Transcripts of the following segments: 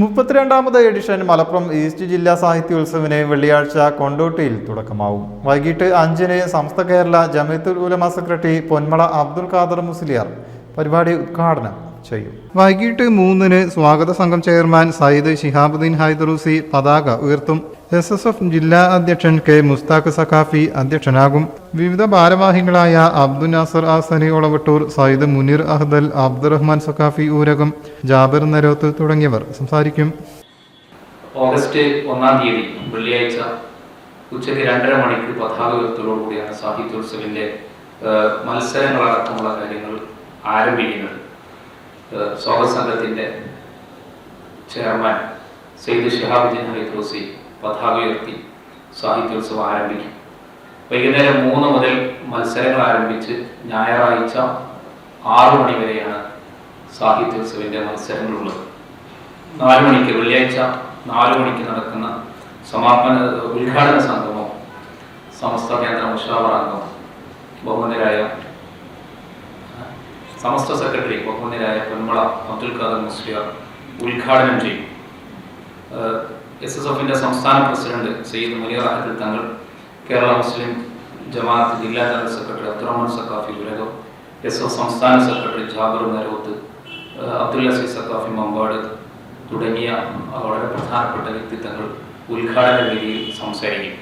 മുപ്പത്തിരണ്ടാമത് edition Malappuram east ജില്ലാ സാഹിത്യോത്സവിന് വെള്ളിയാഴ്ച കൊണ്ടോട്ടിയിൽ തുടക്കമാവും. വൈകിട്ട് അഞ്ചിന് സമസ്ത കേരള ജമയത്തുൽ ഉലമ സെക്രട്ടറി പൊന്മള അബ്ദുൽ ഖാദർ മുസ്ലിയാർ പരിപാടി ഉദ്ഘാടനം ചെയ്യും. വൈകിട്ട് മൂന്നിന് സ്വാഗത സംഘം ചെയർമാൻ സയ്യിദ് ശിഹാബുദ്ദീൻ ഹൈദറൂസി പതാക ഉയർത്തും. എസ് എസ് എഫ് ജില്ലാ അധ്യക്ഷൻ കെ മുസ്താഖ് സഖാഫി അധ്യക്ഷനാകും. വിവിധ ഭാരവാഹികളായ അബ്ദുൽ നാസർ ആസനി ഒളവട്ടൂർ സയ്യിദ് മുനീർ അഹ്ദൽ അബ്ദുറഹ്മാൻ സഖാഫി ഊരകം ജാബിർ നരോത്ത് തുടങ്ങിയവർ സംസാരിക്കും. ഓഗസ്റ്റ് ഒന്നാം തീയതി വെള്ളിയാഴ്ച ഉച്ചയ്ക്ക് രണ്ടര മണിക്ക് പതാക ഉയർത്തലോടുകൂടിയാണ് സാഹിത്യോത്സവിന്റെ മത്സരങ്ങളടക്കമുള്ള കാര്യങ്ങൾ ആരംഭിക്കുന്നത്. സ്വാഗത സംഘത്തിന്റെ ചെയർമാൻ സെയ്ദ് ഷിഹാബുദ്ദീൻ ഹൈദ്രോസി പതാക ഉയർത്തി സാഹിത്യോത്സവം ആരംഭിക്കും. വൈകുന്നേരം മൂന്ന് മുതൽ മത്സരങ്ങൾ ആരംഭിച്ച് ഞായറാഴ്ച ആറു മണി വരെയാണ് സാഹിത്യോത്സവിന്റെ മത്സരങ്ങളുള്ളത്. നാല് മണിക്ക് വെള്ളിയാഴ്ച നാല് മണിക്ക് നടക്കുന്ന സമാപന ഉദ്ഘാടന സംഗമം സമസ്ത കേന്ദ്ര മുഷാവറാംഗം ബഹുമതരായ സമസ്ത സെക്രട്ടറി ബഹുമതരായ പൊന്മള അബ്ദുൽ ഖാദർ മുസ്ലിയാർ ഉദ്ഘാടനം ചെയ്യും. എസ് എസ് എഫിന്റെ സംസ്ഥാന പ്രസിഡന്റ് സയ്യിദ് മുനീർ അഹദ് തങ്ങൾ കേരള മുസ്ലിം ജമാഅത്ത് ജില്ലാ ജനറൽ സെക്രട്ടറി അബ്ദുറഹ്മാൻ സക്കാഫി ഉലകം എസ് എഫ് സംസ്ഥാന സെക്രട്ടറി ജാബർ നരോത്ത് അബ്ദുൽ അസീസ് സക്കാഫി മമ്പാട് തുടങ്ങിയ വളരെ പ്രധാനപ്പെട്ട വ്യക്തിത്വങ്ങൾ ഉദ്ഘാടന വേദിയിൽ സംസാരിക്കും.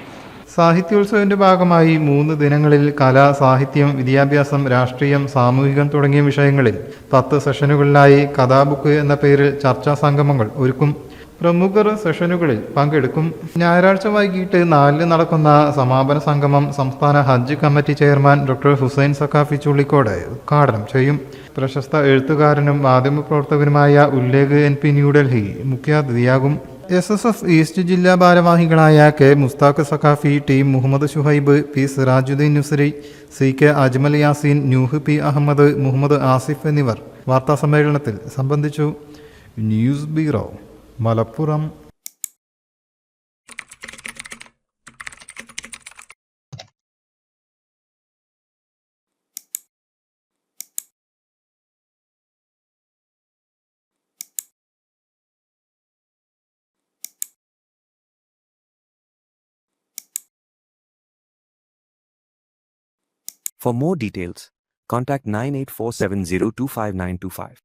സാഹിത്യോത്സവത്തിന്റെ ഭാഗമായി മൂന്ന് ദിനങ്ങളിൽ കല സാഹിത്യം വിദ്യാഭ്യാസം രാഷ്ട്രീയം സാമൂഹികം തുടങ്ങിയ വിഷയങ്ങളിൽ പത്ത് സെഷനുകളിലായി കഥാബുക്ക് എന്ന പേരിൽ ചർച്ചാ സംഗമങ്ങൾ ഒരുക്കും. പ്രമുഖർ സെഷനുകളിൽ പങ്കെടുക്കും. ഞായറാഴ്ച വൈകിട്ട് നാലിന് നടക്കുന്ന സമാപന സംഗമം സംസ്ഥാന ഹജ്ജ് committee chairman doctor Hussain Saqafi Chullikode ഉദ്ഘാടനം ചെയ്യും. പ്രശസ്ത എഴുത്തുകാരനും മാധ്യമപ്രവർത്തകനുമായ ഉല്ലേഖ് എൻ പി ന്യൂഡൽഹി മുഖ്യാതിഥിയാകും. എസ് എസ് എഫ് ഈസ്റ്റ് ജില്ലാ ഭാരവാഹികളായ K Mustaq Saqafi T Muhammad Shuhaib P Sirajuddeen Nusari C K Ajmal Yaseen Nuh P Ahmed Muhammad Asif എന്നിവർ വാർത്താസമ്മേളനത്തിൽ സംബന്ധിച്ചു. News bureau Malappuram For more details, contact 9847025925.